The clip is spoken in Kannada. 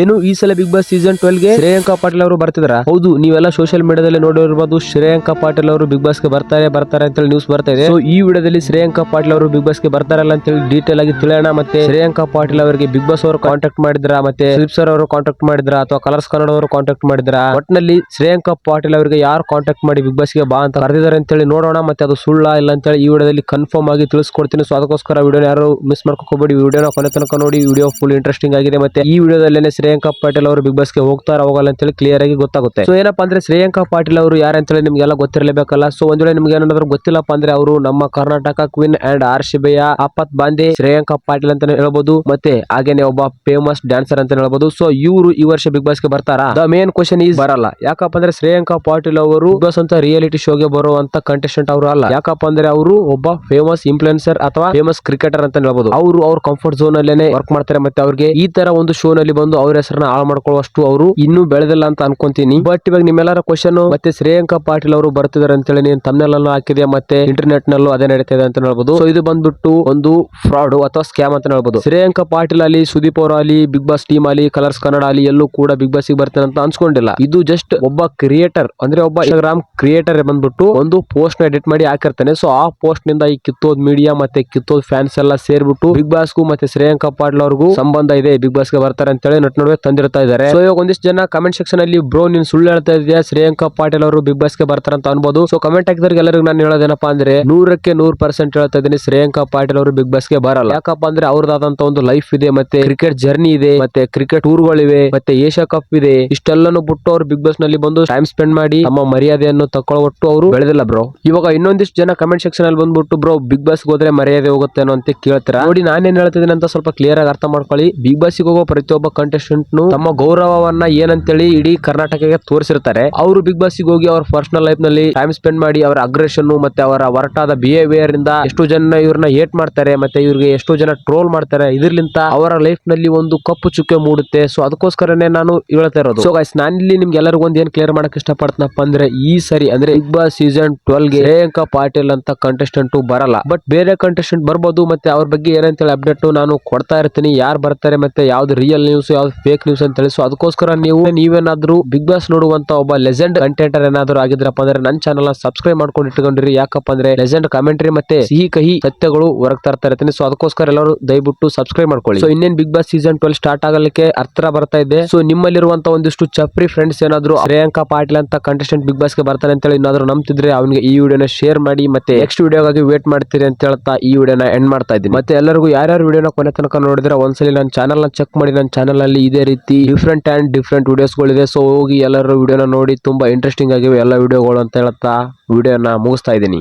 ಏನು ಈ ಸಲ ಬಿಗ್ ಬಾಸ್ ಸೀಸನ್ ಟ್ವೆಲ್ಗೆ ಶ್ರೇಯಾಂಕ ಪಾಟೀಲ್ ಅವರು ಬರ್ತಿದಾರ? ಹೌದು, ನೀವೆಲ್ಲ ಸೋಷಿಯಲ್ ಮೀಡಿಯಾದಲ್ಲಿ ನೋಡಿರಬಹುದು ಶ್ರೇಯಾಂಕ ಪಾಟೀಲ್ ಅವರು ಬಿಗ್ ಬಾಸ್ಗೆ ಬರ್ತಾರೆ ಬರ್ತಾರೆ ಅಂತ ಹೇಳಿ ನ್ಯೂಸ್ ಬರ್ತಾ ಇದೆ. ಈ ವಿಡಿಯೋದಲ್ಲಿ ಶ್ರೇಯಾಂಕ ಪಾಟೀಲ್ ಅವರು ಬಿಗ್ ಬಾಸ್ಗೆ ಬರ್ತಾರಲ್ಲ ಅಂತ ಹೇಳಿ ಡೀಟೇಲ್ ಆಗಿ ತಿಳಿಯೋಣ. ಮತ್ತೆ ಶ್ರೇಯಾಂಕ ಪಾಟೀಲ್ ಅವರಿಗೆ ಬಿಗ್ ಬಾಸ್ ಅವರು ಕಾಂಟ್ಯಾಕ್ಟ್ ಮಾಡಿದ್ರ? ಮತ್ತೆ ಸರ್ ಅವರು ಕಾಂಟ್ಯಾಕ್ಟ್ ಮಾಡಿದ್ರ? ಅಥವಾ ಕಲರ್ಸ್ ಕನ್ನಡ ಅವರು ಕಾಂಟ್ಯಾಕ್ಟ್ ಮಾಡಿದ್ರ? ಒಟ್ಟಿನಲ್ಲಿ ಶ್ರೇಯಾಂಕಾ ಪಾಟೀಲ್ ಅವರಿಗೆ ಯಾರು ಕಾಂಟ್ಯಾಕ್ಟ್ ಮಾಡಿ ಬಿಗ್ ಬಾಸ್ಗೆ ಬಾ ಅಂತ ಕರೆದಿದ್ದಾರೆ ಅಂತ ಹೇಳಿ ನೋಡೋಣ. ಮತ್ತೆ ಅದು ಸುಳ್ಳ ಇಲ್ಲ ಅಂತ ಹೇಳಿ ಈ ವಿಡಿಯೋದಲ್ಲಿ ಕನ್ಫರ್ಮ್ ಆಗಿ ತಿಳಿಸ್ಕೊಡ್ತೀನಿ. ಸೊ ಅದಕ್ಕೋಸ್ಕರ ವಿಡಿಯೋ ಯಾರು ಮಿಸ್ ಮಾಡ್ಕೋಬೇಡಿ. ವಿಡಿಯೋನ ಕೊನೆ ತನಕ ನೋಡಿ. ವಿಡಿಯೋ ಫುಲ್ ಇಂಟ್ರೆಸ್ಟಿಂಗ್ ಆಗಿದೆ. ಮತ್ತೆ ಈ ವಿಡಿಯೋದಲ್ಲೇನೆ ಶ್ರೇಯಾಂಕ ಪಾಟೀಲ್ ಅವರು ಬಿಗ್ ಬಾಸ್ಗೆ ಹೋಗ್ತಾರ ಹೋಗಲ್ಲ ಅಂತ ಹೇಳಿ ಕ್ಲಿಯರ್ ಆಗಿ ಗೊತ್ತಾಗುತ್ತೆ. ಸೊ ಏನಪ್ಪಾ ಅಂದ್ರೆ ಶ್ರೇಯಾಂಕ ಪಾಟೀಲ್ ಅವರು ಯಾರ ಅಂತ ಹೇಳಿ ನಿಮ್ಗೆಲ್ಲ ಗೊತ್ತಿರಲೇಬೇಕಲ್ಲ? ಸೊ ಒಂದ್ ವೇಳೆ ನಿಮ್ಗೆ ಏನಾದ್ರು ಗೊತ್ತಿಲ್ಲಪ್ಪ ಅಂದ್ರೆ ಅವರು ನಮ್ಮ ಕರ್ನಾಟಕ ಕ್ವೀನ್ ಅಂಡ್ ಆರ್ ಶಿಬೆಯ ಆಪತ್ ಬಾಂದೆ ಶ್ರೇಯಾಂಕ ಪಾಟೀಲ್ ಅಂತಾನೆ ಹೇಳ್ಬೋದು, ಮತ್ತೆ ಹಾಗೇನೆ ಒಬ್ಬ ಫೇಮಸ್ ಡ್ಯಾನ್ಸರ್ ಅಂತ ಹೇಳ್ಬೋದು. ಸೊ ಇವರು ಈ ವರ್ಷ ಬಿಗ್ ಬಾಸ್ಗೆ ಬರ್ತಾರ? ದ ಮೇನ್ ಕ್ವಶನ್ ಈಸ್ ಬರಲ್ಲ. ಯಾಕಪ್ಪ ಅಂದ್ರೆ ಶ್ರೇಯಾಂಕ ಪಾಟೀಲ್ ಅವರು ಬಿಗ್ ಬಾಸ್ ಅಂತ ರಿಯಾಲಿಟಿ ಬರೋ ಬರುವಂತ ಕಂಟೆಸ್ಟೆಂಟ್ ಅವರು ಅಲ್ಲ. ಯಾಕಪ್ಪ ಅಂದ್ರೆ ಅವರು ಒಬ್ಬ ಫೇಮಸ್ ಇನ್ಫ್ಲುಯೆನ್ಸರ್ ಅಥವಾ ಫೇಮಸ್ ಕ್ರಿಕೆಟರ್ ಅಂತ ಹೇಳ್ಬಹುದು ಅವರು ಅವ್ರ ಕಂಫರ್ಟ್ ಝೋನ್ ಅಲ್ಲೇನೆ ವರ್ಕ್ ಮಾಡ್ತಾರೆ, ಮತ್ತೆ ಅವ್ರಿಗೆ ಈ ತರ ಒಂದು ಶೋ ನಲ್ಲಿ ಬಂದು ಅವ್ರ ಹೆಸರನ್ನ ಹಾಳು ಮಾಡ್ಕೊಳ್ಳುವಷ್ಟು ಅವರು ಇನ್ನೂ ಬೆಳೆದಿಲ್ಲ ಅಂತ ಅನ್ಕೊಂತೀನಿ. ಬಟ್ ಇವಾಗ ನಿಮ್ಮೆಲ್ಲರ ಕ್ವಶನ್ ಮತ್ತೆ ಶ್ರೇಯಾಂಕ ಪಾಟೀಲ್ ಅವರು ಬರ್ತಿದಾರೆ ಅಂತ ಹೇಳಿ ನೀನ್ ತಮ್ನೆಲ್ಲ ಹಾಕಿದೆ ಮತ್ತೆ ಇಂಟರ್ನೆಟ್ ನಲ್ಲೂ ಅದೇ ನಡೀತಾ ಇದೆ ಅಂತ ಹೇಳ್ಬೋದು. ಸೊ ಇದು ಬಂದ್ಬಿಟ್ಟು ಒಂದು ಫ್ರಾಡ್ ಅಥವಾ ಸ್ಕ್ಯಾಮ್ ಅಂತ ಹೇಳ್ಬೋದು. ಶ್ರೇಯಾಂಕ ಪಾಟೀಲ್ ಅಲ್ಲಿ, ಸುದೀಪ್ ಅವರ ಅಲ್ಲಿ ಬಿಗ್ ಬಾಸ್ ಟೀಮ್ ಅಲ್ಲಿ ಕಲರ್ಸ್ ಕನ್ನಡ ಅಲ್ಲಿ ಎಲ್ಲೂ ಕೂಡ ಬಿಗ್ ಬಾಸ್ಗೆ ಬರ್ತಾನೆ ಅಂತ ಅನ್ಸ್ಕೊಂಡಿಲ್ಲ. ಇದು ಜಸ್ಟ್ ಒಬ್ಬ ಕ್ರಿಯೇಟರ್ ಅಂದ್ರೆ ಒಬ್ಬ ಇನ್ಸ್ಟಾಗ್ರಾಮ್ ಕ್ರಿಯೇಟರ್ ಬಂದ್ಬಿಟ್ಟು ಒಂದು ಪೋಸ್ಟ್ನ ಎಡಿಟ್ ಮಾಡಿ ಹಾಕಿರ್ತಾನೆ. ಸೊ ಆ ಪೋಸ್ಟ್ನಿಂದ ಈ ಕಿತ್ತೋದ್ ಮೀಡಿಯಾ ಮತ್ತೆ ಕಿತ್ತೋದ್ ಫ್ಯಾನ್ಸ್ ಎಲ್ಲ ಸೇರ್ಬಿಟ್ಟು ಬಿಗ್ ಬಾಸ್ ಗು ಮತ್ತೆ ಶ್ರೇಯಾಂಕ ಪಾಟೀಲ್ ಅವ್ರಿಗೂ ಸಂಬಂಧ ಇದೆ. ಬಿಗ್ ಬಾಸ್ಗೆ ಬರ್ತಾರೆ ಅಂತ ಹೇಳಿ ನಟ್ ನಡುವೆ ತಂದಿರ್ತಾ ಇದ್ದಾರೆ. ಸೊ ಇವಾಗ ಒಂದಿಷ್ಟು ಜನ ಕಮೆಂಟ್ ಸೆಕ್ಷನ್ ಅಲ್ಲಿ ಬ್ರೋ ನೀನ್ ಸುಳ್ಳು ಹೇಳ್ತಾ ಇದೆಯಾ ಶ್ರೇಯಾಂಕ ಪಾಟೀಲ್ ಅವರು ಬಿಗ್ ಬಾಸ್ಗೆ ಬರ್ತಾರೆ ಅಂತ ಅನ್ಬೋದು. ಸೊ ಕಮೆಂಟ್ ಹಾಕಿದವ್ರಿಗೆ ಎಲ್ಲರಿಗೂ ನಾನು ಹೇಳೋದೇನಪ್ಪ ಅಂದ್ರೆ, ನೂರಕ್ಕೆ ನೂರ್ ಪರ್ಸೆಂಟ್ ಹೇಳ್ತಾ ಇದ್ದೀನಿ, ಶ್ರೇಯಾಂಕಾ ಪಾಟೀಲ್ ಅವರು ಬಿಗ್ ಬಾಸ್ಗೆ ಬರಲ್ಲ. ಯಾಕಪ್ಪ ಅಂದ್ರೆ ಅವ್ರದಾದಂತ ಒಂದು ಲೈಫ್ ಇದೆ, ಮತ್ತೆ ಕ್ರಿಕೆಟ್ ಜರ್ನಿ ಇದೆ, ಮತ್ತೆ ಕ್ರಿಕೆಟ್ ಟೂರ್ ಗಳಿವೆ, ಮತ್ತೆ ಏಷ್ಯಾ ಕಪ್ ಇದೆ. ಇಷ್ಟೆಲ್ಲಾನು ಬಿಟ್ಟು ಅವ್ರು ಬಿಗ್ ಬಾಸ್ನಲ್ಲಿ ಬಂದು ಟೈಮ್ ಸ್ಪೆಂಡ್ ಮಾಡಿ ತಮ್ಮ ಮರ್ಯಾದೆಯನ್ನು ತಕೊಳ್ಬಿಟ್ಟು ಅವರು ಬೆಳೆದಿಲ್ಲ ಬ್ರೋ ಇವಾಗ ಇನ್ನೊಂದಿಷ್ಟು ಜನ ಕಮೆಂಟ್ ಸೆಕ್ಷನ್ ಅಲ್ಲಿ ಬಂದ್ಬಿಟ್ಟು ಬ್ರೋ ಬಿಗ್ ಬಾಸ್ ಹೋದ್ರೆ ಮರ್ಯಾದೆ ಹೋಗುತ್ತೇನೋ ಅಂತ ಕೇಳ್ತಾರೆ? ನೋಡಿ ನಾನೇನ್ ಹೇಳ್ತಿದ್ದೀನಿ ಅಂತ ಸ್ವಲ್ಪ ಕ್ಲಿಯರ್ ಆಗಿ ಅರ್ಥ ಮಾಡ್ಕೊಳ್ಳಿ. ಬಿಗ್ ಬಾಸ್ ಹೋಗೋ ಪ್ರತಿಯೊಬ್ಬ ಕಂಟೆಸ್ಟೆಂಟ್ ತಮ್ಮ ಗೌರವವನ್ನ ಏನಂತೇಳಿ ಇಡೀ ಕರ್ನಾಟಕಕ್ಕೆ ತೋರಿಸಿರ್ತಾರೆ. ಅವರು ಬಿಗ್ ಬಾಸ್ಗೆ ಹೋಗಿ ಅವ್ರ ಪರ್ಸನಲ್ ಲೈಫ್ನಲ್ಲಿ ಟೈಮ್ ಸ್ಪೆಂಡ್ ಮಾಡಿ ಅವರ ಅಗ್ರೆಷನ್ ಮತ್ತೆ ಅವರ ಹೊರಟಾದ ಬಿಹೇವಿಯರ್ ಇಂದ ಎಷ್ಟು ಜನ ಇವ್ರನ್ನ ಏಟ್ ಮಾಡ್ತಾರೆ, ಮತ್ತೆ ಇವ್ರಿಗೆ ಎಷ್ಟು ಜನ ಟ್ರೋಲ್ ಮಾಡ್ತಾರೆ. ಇದ್ರಲಿಂತ ಅವರ ಲೈಫ್ನಲ್ಲಿ ಒಂದು ಕಪ್ಪು ಚುಕ್ಕೆ ಮೂಡುತ್ತೆ. ಸೊ ಅದಕ್ಕೋಸ್ಕರನೇ ನಾನು ಹೇಳ್ತಾ ಇರೋದು. ಸೊ ಗೈಸ್ ಇಲ್ಲಿ ನಿಮ್ಗೆ ಎಲ್ಲರಿಗೂ ಒಂದ್ ಏನ್ ಕ್ಲಿಯರ್ ಮಾಡಕ್ ಇಷ್ಟಪಡ್ತನಪ್ಪ ಅಂದ್ರೆ, ಈ ಸರಿ ಅಂದ್ರೆ ಬಿಗ್ ಬಾಸ್ ಸೀಸನ್ ಟ್ವೆಲ್ಗೆ ಶ್ರೇಯಾಂಕ ಪಾಟೀಲ್ ಅಂತ ಕಂಟೆಸ್ಟೆಂಟ್ ಬರಲ್ಲ. ಬಟ್ ಬೇರೆ ಕಂಟೆಸ್ಟೆಂಟ್ ಬರ್ಬೋದು, ಮತ್ತೆ ಅವ್ರ ಬಗ್ಗೆ ಏನಂತೇಳಿ ಅಪ್ಡೇಟ್ ನಾನು ಕೊಡ್ತಾ ಇರ್ತೀನಿ. ಯಾರು ಬರ್ತಾರೆ ಮತ್ತೆ ಯಾವ್ದು ರಿಯಲ್ ನ್ಯೂಸ್ ಯಾವ್ದು ಫೇಕ್ ನ್ಯೂಸ್ ಅಂತ ಹೇಳಿ ಸೊ ಅದಕ್ಕೋಸ್ಕರ ನೀವು ನೀವೇನಾದ್ರೂ ಬಿಗ್ ಬಾಸ್ ನೋಡುವಂತ ಒಬ್ಬ ಲೆಜೆಂಡ್ ಕಂಟೆಂಟರ್ ಏನಾದ್ರು ಆಗಿದ್ರಪ್ಪ ಅಂದ್ರೆ ನನ್ನ ಚಾನಲ್ ಸಬ್ಸ್ಕ್ರೈಬ್ ಮಾಡ್ಕೊಂಡು ಇಟ್ಕೊಂಡಿರಿ. ಯಾಕಪ್ಪ ಅಂದ್ರೆ ಲೆಜೆಂಡ್ ಕಾಮೆಂಟ್ರಿ ಮತ್ತೆ ಸಿಹಿ ಕಹಿ ಸತ್ಯಗಳು ಹೊರಗೆ ತರ್ತಾ ಇರ್ತೀನಿ. ಸೊ ಅದಕ್ಕೋಸ್ಕರ ಎಲ್ಲರೂ ದಯವಿಟ್ಟು ಸಬ್ಸ್ಕ್ರೈಬ್ ಮಾಡ್ಕೊಳ್ಳಿ. ಸೊ ಇನ್ನೇನ್ big boss season twelve start ಆಗಲಿಕ್ಕೆ ಹತ್ರ ಬರ್ತಾ ಇದೆ. ಸೊ ನಿಮ್ಮಲ್ಲಿರುವಂತ ಒಂದಿಷ್ಟು ಚಪ್ರಿ ಫ್ರೆಂಡ್ಸ್ ಏನಾದ್ರು ಪ್ರಿಯಾಂಕಾ ಪಾಟೀಲ್ ಅಂತ ಕಂಟೆಸ್ಟೆಂಟ್ ಬಿಗ್ ಬಾಸ್ಗೆ ಬರ್ತಾರೆ ಅಂತ ಹೇಳಿ ಏನಾದ್ರು ನಂಬ್ತಿದ್ರೆ ಅವನಿಗೆ ಈ ವಿಡಿಯೋನ ಶೇರ್ ಮಾಡಿ ಮತ್ತೆ ನೆಕ್ಸ್ಟ್ ವಿಡಿಯೋಗಾಗಿ ವೇಟ್ ಮಾಡ್ತೀರಿ ಅಂತ ಹೇಳ್ತಾ ಈ ವಿಡಿಯೋನ ಎಂಡ್ ಮಾಡ್ತಾ ಇದ್ದೀನಿ. ಮತ್ತೆ ಎಲ್ಲರಿಗೂ ಯಾರ್ಯಾರು ವಿಡಿಯೋನ ಕೊನೆ ತನಕ ನೋಡಿದ್ರೆ ಒಂದ್ಸಲಿ ನನ್ನ ಚಾನಲ್ ಚೆಕ್ ಮಾಡಿ. ನನ್ನ ಚಾನಲ್ ಅಲ್ಲಿ ಇದೇ ರೀತಿ ಡಿಫ್ರೆಂಟ್ ಆ್ಯಂಡ್ ಡಿಫ್ರೆಂಟ್ ವೀಡಿಯೋಸ್ಗಳಿದೆ ಸೊ ಹೋಗಿ ಎಲ್ಲರೂ ವೀಡಿಯೋನ ನೋಡಿ, ತುಂಬಾ ಇಂಟ್ರೆಸ್ಟಿಂಗ್ ಆಗಿವೆ ಎಲ್ಲ ವೀಡಿಯೋಗಳು ಅಂತ ಹೇಳ್ತಾ ವೀಡಿಯೋನ ಮುಗಿಸ್ತಾ ಇದ್ದೀನಿ.